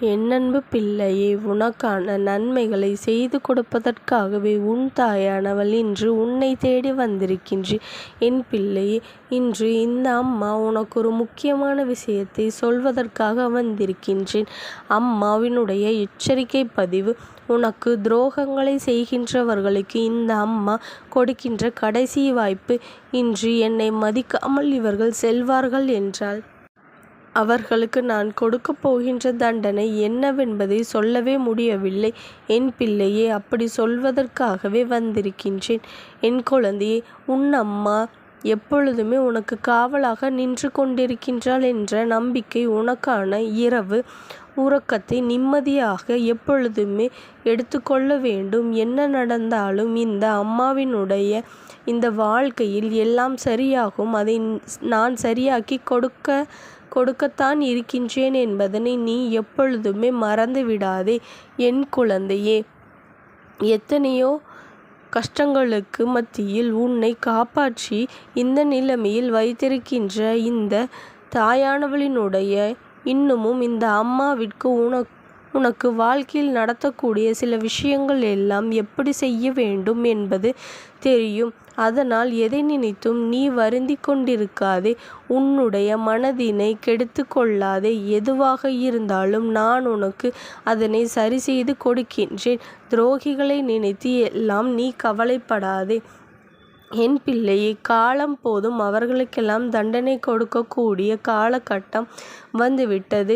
என்னன்பு பிள்ளையே உனக்கான நன்மைகளைச் செய்து கொடுப்பதற்காகவே உன் தாயானவள் இன்று உன்னைத் தேடி வந்திருக்கின்றேன். என் பிள்ளையே இன்று இந்த அம்மா உனக்கொரு முக்கியமான விஷயத்தைச் சொல்வதற்காக வந்திருக்கின்றேன். அம்மாவினுடைய எச்சரிக்கைப் பதிவு உனக்கு துரோகங்களைச் செய்கின்றவர்களுக்கு இந்த அம்மா கொடுக்கின்ற கடைசி வாய்ப்பு. இன்று என்னை மதிக்காமல் இவர்கள் செல்வார்கள் என்றால் அவர்களுக்கு நான் கொடுக்கப் போகின்ற தண்டனை என்னவென்பதை சொல்லவே முடியவில்லை. என் பிள்ளையே அப்படி சொல்வதற்காகவே வந்திருக்கின்றேன். என் குழந்தையே உன் அம்மா எப்பொழுதுமே உனக்கு காவலாக நின்று கொண்டிருக்கின்றாள் என்ற நம்பிக்கை உனக்கான இரவு உறக்கத்தை நிம்மதியாக எப்பொழுதுமே எடுத்துக்கொள்ள வேண்டும். என்ன நடந்தாலும் இந்த அம்மாவினுடைய இந்த வாழ்க்கையில் எல்லாம் சரியாகும். அதை நான் சரியாக்கி கொடுக்க கொடுக்கத்தான் இருக்கின்றேன் என்பதனை நீ எப்பொழுதுமே மறந்து விடாதே. என் குழந்தையே எத்தனையோ கஷ்டங்களுக்கு மத்தியில் உன்னை காப்பாற்றி இந்த நிலைமையில் வைத்திருக்கின்ற இந்த தாயானவளினுடைய இன்னமும் இந்த அம்மாவிற்கு உனக்கு உனக்கு வாழ்க்கையில் நடத்தக்கூடிய சில விஷயங்கள் எல்லாம் எப்படி செய்ய வேண்டும் என்பது தெரியும். அதனால் எதை நினைத்தும் நீ வருந்தி கொண்டிருக்காதே. உன்னுடைய மனதினை கெடுத்து கொள்ளாதே. எதுவாக இருந்தாலும் நான் உனக்கு அதனை சரி செய்து கொடுக்கின்றேன். துரோகிகளை நினைத்து எல்லாம் நீ கவலைப்படாதே. என் பிள்ளையை காலம் போதும் அவர்களுக்கெல்லாம் தண்டனை கொடுக்கக்கூடிய காலகட்டம் வந்துவிட்டது.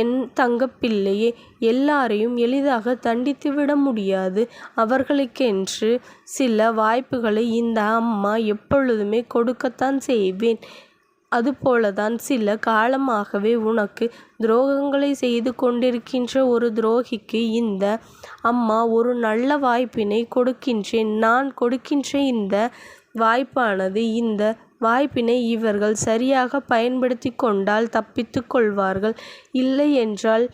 என் தங்கப்பிள்ளையே எல்லாரையும் எளிதாக தண்டித்துவிட முடியாது. அவர்களுக்கென்று சில வாய்ப்புகளை இந்த அம்மா எப்பொழுதுமே கொடுக்கத்தான் செய்வேன். அதுபோலதான் சில காலமாகவே உனக்கு துரோகங்களை செய்து கொண்டிருக்கின்ற ஒரு துரோகிக்கு இந்த அம்மா ஒரு நல்ல வாய்ப்பினை கொடுக்கின்றேன். நான் கொடுக்கின்ற இந்த வாய்ப்பானது இந்த வாய்ப்பினை இவர்கள் சரியாக பயன்படுத்தி கொண்டால் தப்பித்துக் கொள்வார்கள். இல்லை என்றால்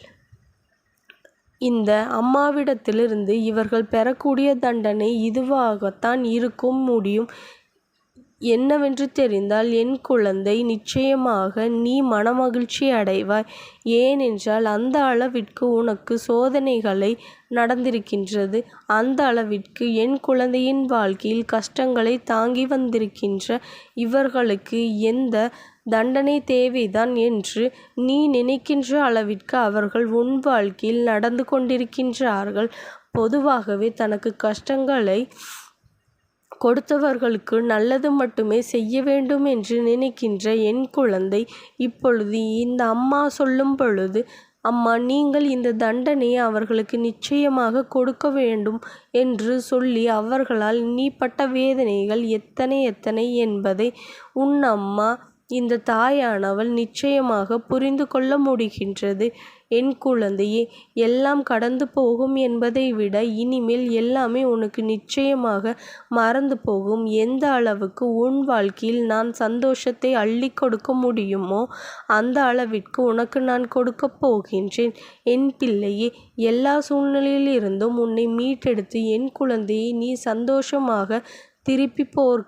இந்த அம்மாவிடத்திலிருந்து இவர்கள் பெறக்கூடிய தண்டனை இதுவாகத்தான் இருக்கும் முடியும். என்னவென்று தெரிந்தால் என் குழந்தை நிச்சயமாக நீ மனமகிழ்ச்சி அடைவாய். ஏனென்றால் அந்த அளவிற்கு உனக்கு சோதனைகளை நடந்திருக்கின்றது. அந்த அளவிற்கு என் குழந்தையின் வாழ்க்கையில் கஷ்டங்களை தாங்கி வந்திருக்கின்ற இவர்களுக்கு எந்த தண்டனை தேவைதான் என்று நீ நினைக்கின்ற அளவிற்கு அவர்கள் உன் வாழ்க்கையில் நடந்து கொண்டிருக்கின்றார்கள். பொதுவாகவே தனக்கு கஷ்டங்களை கொடுத்தவர்களுக்கு நல்லது மட்டுமே செய்ய வேண்டும் என்று நினைக்கின்ற என் குழந்தை இப்பொழுது இந்த அம்மா சொல்லும் பொழுது அம்மா நீங்கள் இந்த தண்டனையை அவர்களுக்கு நிச்சயமாக கொடுக்க வேண்டும் என்று சொல்லி அவர்களால் நீ பட்ட வேதனைகள் எத்தனை எத்தனை என்பதை உன் அம்மா இந்த தாயானவள் நிச்சயமாக புரிந்து கொள்ள முடிகின்றது. என் குழந்தையே எல்லாம் கடந்து போகும் என்பதை விட இனிமேல் எல்லாமே உனக்கு நிச்சயமாக மறந்து போகும். எந்த அளவுக்கு உன் வாழ்க்கையில் நான் சந்தோஷத்தை அள்ளி கொடுக்க முடியுமோ அந்த அளவிற்கு உனக்கு நான் கொடுக்கப் போகின்றேன். என் பிள்ளையே எல்லா சூழ்நிலையிலிருந்தும் உன்னை மீட்டெடுத்து என் குழந்தையை நீ சந்தோஷமாக திருப்பி போர்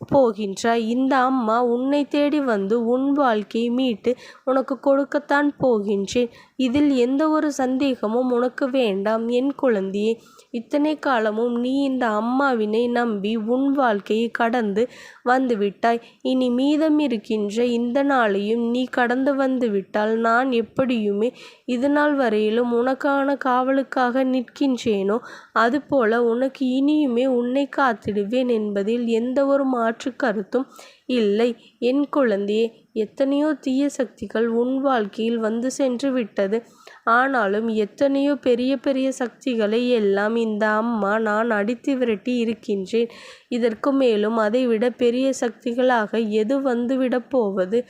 போகின்றாய். இந்த அம்மா உன்னைத் தேடி வந்து உன் வாழ்க்கையை மீட்டு உனக்கு கொடுக்கத்தான் போகின்றேன். இதில் எந்த ஒரு சந்தேகமும் உனக்கு வேண்டாம். என் குழந்தையே இத்தனை காலமும் நீ இந்த அம்மாவினை நம்பி உன் வாழ்க்கையை கடந்து வந்துவிட்டாய். இனி மீதம் இருக்கின்ற இந்த நாளையும் நீ கடந்து வந்துவிட்டால் நான் எப்படியுமே இதுநாள் வரையிலும் உனக்கான காவலுக்காக நிற்கின்றேனோ அதுபோல உனக்கு இனியுமே உன்னை காத்திடுவேன் என்பதில் எந்த ஒரு மாற்று கருத்தும் இல்லை. என் குழந்தையே எத்தனையோ தீய சக்திகள் உன் வாழ்க்கையில் வந்து சென்று விட்டது. ஆனாலும் எத்தனையோ பெரிய பெரிய சக்திகளை எல்லாம் இந்த அம்மா நான் அடித்து விரட்டி இருக்கின்றேன். இதற்கு மேலும் அதைவிட பெரிய சக்திகளாக எது வந்துவிடப் போவது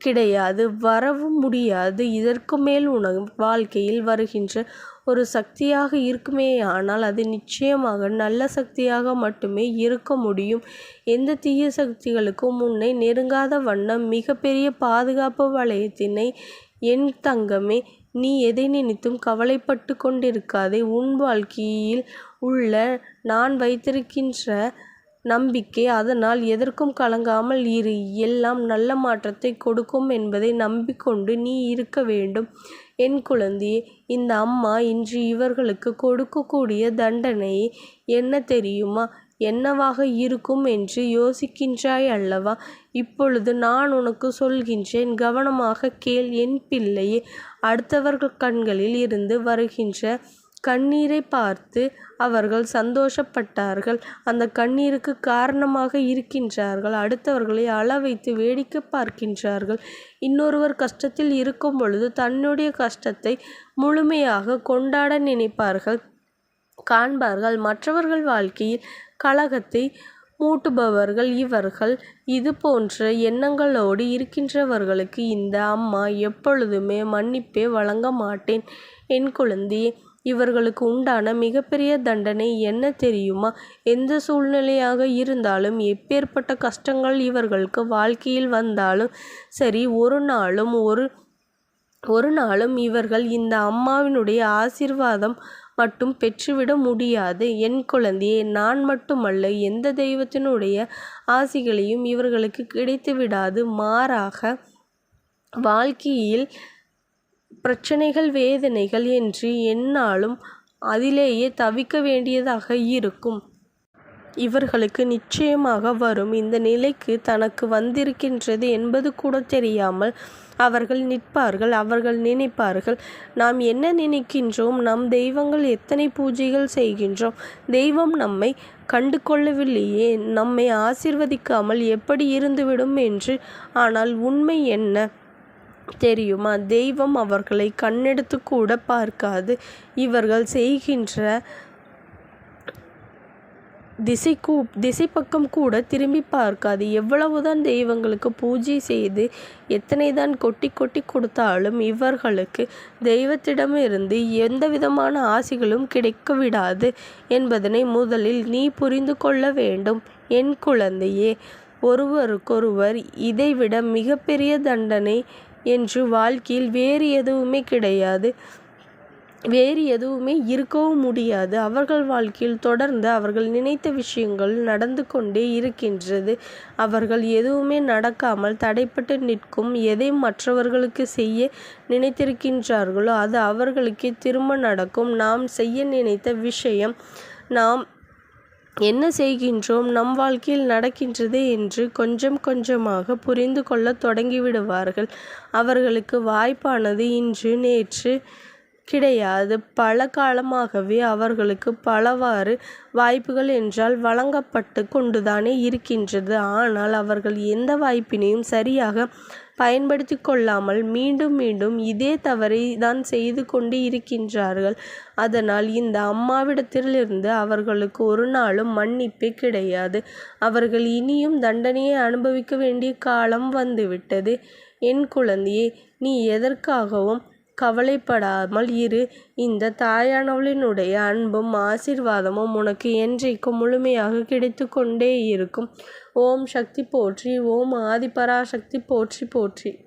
கிடையாது. வரவும் முடியாது. இதற்கு மேல் உன் வாழ்க்கையில் வருகின்ற ஒரு சக்தியாக இருக்குமேயானால் அது நிச்சயமாக நல்ல சக்தியாக மட்டுமே இருக்க முடியும். எந்த தீய சக்திகளுக்கும் உன்னை நெருங்காத வண்ணம் மிகப்பெரிய பாதுகாப்பு வளையத்தினை என் தங்கமே நீ எதை நினைத்தும் கவலைப்பட்டு கொண்டிருக்காதே. உன் வாழ்க்கையில் உள்ள நான் வைத்திருக்கின்ற நம்பிக்கை அதனால் எதற்கும் கலங்காமல் இரு. எல்லாம் நல்ல மாற்றத்தை கொடுக்கும் என்பதை நம்பிக்கொண்டு நீ இருக்க வேண்டும். என் குழந்தையே இந்த அம்மா இன்று இவர்களுக்கு கொடுக்கக்கூடிய தண்டனை என்ன தெரியுமா? என்னவாக இருக்கும் என்று யோசிக்கின்றாய் அல்லவா? இப்பொழுது நான் உனக்கு சொல்கின்றேன். கவனமாக கேள். என் பிள்ளையே அடுத்தவர்கள் கண்களில் இருந்து வருகின்ற கண்ணீரை பார்த்து அவர்கள் சந்தோஷப்பட்டார்கள். அந்த கண்ணீருக்கு காரணமாக இருக்கின்றார்கள். அடுத்தவர்களை அள வைத்து வேடிக்கை பார்க்கின்றார்கள். இன்னொருவர் கஷ்டத்தில் இருக்கும் பொழுது தன்னுடைய கஷ்டத்தை முழுமையாக கொண்டாட நினைப்பார்கள். காண்பார்கள் மற்றவர்கள் வாழ்க்கையில் கலகத்தை மூட்டுபவர்கள் இவர்கள். இது போன்ற எண்ணங்களோடு இருக்கின்றவர்களுக்கு இந்த அம்மா எப்பொழுதுமே மன்னிப்பே வழங்க மாட்டேன். என் குழந்தையே இவர்களுக்கு உண்டான மிகப்பெரிய தண்டனை என்ன தெரியுமா? எந்த சூழ்நிலையாக இருந்தாலும் எப்பேற்பட்ட கஷ்டங்கள் இவர்களுக்கு வாழ்க்கையில் வந்தாலும் சரி ஒரு நாளும் ஒரு ஒரு நாளும் இவர்கள் இந்த அம்மாவினுடைய ஆசிர்வாதம் மட்டும் பெற்றுவிட முடியாது. என் குழந்தையே நான் மட்டுமல்ல எந்த தெய்வத்தினுடைய ஆசிகளையும் இவர்களுக்கு கிடைத்து விடாது மாறாக வாழ்க்கையில் பிரச்சனைகள் வேதனைகள் என்று எந்நாளும் அதிலேயே தவிக்க வேண்டியதாக இருக்கும். இவர்களுக்கு நிச்சயமாக வரும். இந்த நிலைக்கு தனக்கு வந்திருக்கின்றது என்பது கூட தெரியாமல் அவர்கள் நிற்பார்கள் அவர்கள் நினைப்பார்கள். நாம் என்ன நினைக்கின்றோம்? நம் தெய்வங்கள் எத்தனை பூஜைகள் செய்கின்றோம்? தெய்வம் நம்மை கண்டு கொள்ளவில்லையே நம்மை ஆசிர்வதிக்காமல் எப்படி இருந்துவிடும் என்று? ஆனால் உண்மை என்ன? தெரியுமா? தெய்வம் அவர்களை கண்ணெடுத்து கூட பார்க்காது. இவர்கள் செய்கின்ற திசை கூ திசை பக்கம் கூட திரும்பி பார்க்காது. எவ்வளவுதான் தெய்வங்களுக்கு பூஜை செய்து எத்தனை தான் கொட்டி கொட்டி கொடுத்தாலும் இவர்களுக்கு தெய்வத்திடமிருந்து எந்த விதமான ஆசைகளும் கிடைக்க விடாது என்பதனை முதலில் நீ புரிந்து கொள்ள வேண்டும். என் குழந்தையே ஒருவருக்கொருவர் இதைவிட மிகப்பெரிய தண்டனை என்று வாழ்க்கையில் வேறு எதுவுமே கிடையாது. வேறு எதுவுமே இருக்கவும் முடியாது. அவர்கள் வாழ்க்கையில் தொடர்ந்து அவர்கள் நினைத்த விஷயங்கள் நடந்து கொண்டே இருக்கின்றது. அவர்கள் எதுவுமே நடக்காமல் தடைப்பட்டு நிற்கும் எதை மற்றவர்களுக்கு செய்ய நினைத்திருக்கின்றார்களோ அது அவர்களுக்கே திரும்ப நடக்கும். நாம் செய்ய நினைத்த விஷயம் நாம் என்ன செய்கின்றோம்? நம் வாழ்க்கையில் நடக்கின்றது என்று கொஞ்சம் கொஞ்சமாக புரிந்து கொள்ள தொடங்கிவிடுவார்கள் அவர்களுக்கு வாய்ப்பானது இன்று நேற்று கிடையாது. பல காலமாகவே அவர்களுக்கு பலவாறு வாய்ப்புகள் என்றால் வழங்கப்பட்டு கொண்டுதானே இருக்கின்றது. ஆனால் அவர்கள் எந்த வாய்ப்பினையும் சரியாக பயன்படுத்தி கொள்ளாமல் மீண்டும் மீண்டும் இதே தவறை தான் செய்து கொண்டு இருக்கின்றார்கள். அதனால் இந்த அம்மாவிடத்திலிருந்து அவர்களுக்கு ஒரு நாளும் மன்னிப்பே கிடையாது. அவர்கள் இனியும் தண்டனையை அனுபவிக்க வேண்டிய காலம் வந்துவிட்டது. என் குழந்தையே நீ எதற்காகவும் கவலைப்படாமல் இரு. இந்த தாயானவளினுடைய அன்பும் ஆசீர்வாதமும் உனக்கு என்றைக்கும் முழுமையாக கிடைத்து கொண்டே இருக்கும். ஓம் சக்தி போற்றி ஓம் ஆதிபராசக்தி போற்றி போற்றி.